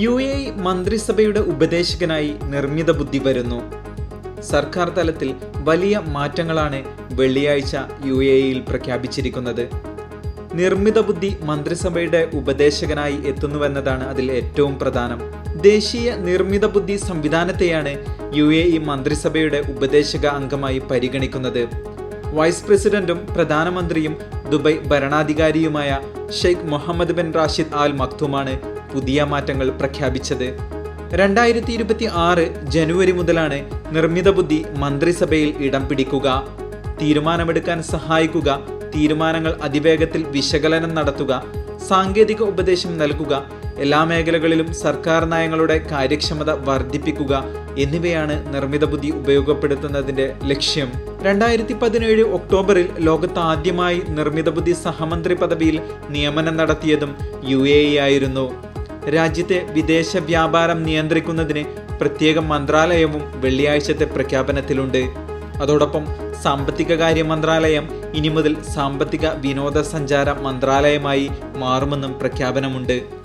U A മന്ത്രിസഭയുടെ ഉപദേശകനായി നിർമ്മിത ബുദ്ധി വരുന്നു. സർക്കാർ തലത്തിൽ വലിയ മാറ്റങ്ങളാണ് വെള്ളിയാഴ്ച യു എ ഇയിൽ പ്രഖ്യാപിച്ചിരിക്കുന്നത്. നിർമ്മിത ബുദ്ധി മന്ത്രിസഭയുടെ ഉപദേശകനായി എത്തുന്നുവെന്നതാണ് അതിൽ ഏറ്റവും പ്രധാനം. ദേശീയ നിർമ്മിത ബുദ്ധി സംവിധാനത്തെയാണ് യു എ ഇ മന്ത്രിസഭയുടെ ഉപദേശക അംഗമായി പരിഗണിക്കുന്നത്. വൈസ് പ്രസിഡന്റും പ്രധാനമന്ത്രിയും Dubai ഭരണാധികാരിയുമായ Sheikh Mohammed bin Rashid Al മക്തുമാണ് പുതിയ മാറ്റങ്ങൾ പ്രഖ്യാപിച്ചത്. രണ്ടായിരത്തി ഇരുപത്തി ആറ് ജനുവരി മുതലാണ് നിർമ്മിത ബുദ്ധി മന്ത്രിസഭയിൽ ഇടം പിടിക്കുക തീരുമാനമെടുക്കാൻ സഹായിക്കുക തീരുമാനങ്ങൾ അതിവേഗത്തിൽ വിശകലനം നടത്തുക സാങ്കേതിക ഉപദേശം നൽകുക എല്ലാ മേഖലകളിലും സർക്കാർ നയങ്ങളുടെ കാര്യക്ഷമത വർദ്ധിപ്പിക്കുക എന്നിവയാണ് നിർമ്മിത ബുദ്ധി ഉപയോഗപ്പെടുത്തുന്നതിന്റെ ലക്ഷ്യം. രണ്ടായിരത്തി പതിനേഴ് ഒക്ടോബറിൽ ലോകത്ത് ആദ്യമായി നിർമ്മിത ബുദ്ധി സഹമന്ത്രി പദവിയിൽ നിയമനം നടത്തിയതും യു ആയിരുന്നു. രാജ്യത്തെ വിദേശ വ്യാപാരം നിയന്ത്രിക്കുന്നതിന് പ്രത്യേക മന്ത്രാലയവും വെള്ളിയാഴ്ചത്തെ പ്രഖ്യാപനത്തിലുണ്ട്. അതോടൊപ്പം സാമ്പത്തിക കാര്യ മന്ത്രാലയം ഇനി മുതൽ സാമ്പത്തിക വിനോദസഞ്ചാര മന്ത്രാലയമായി മാറുമെന്നും പ്രഖ്യാപനമുണ്ട്.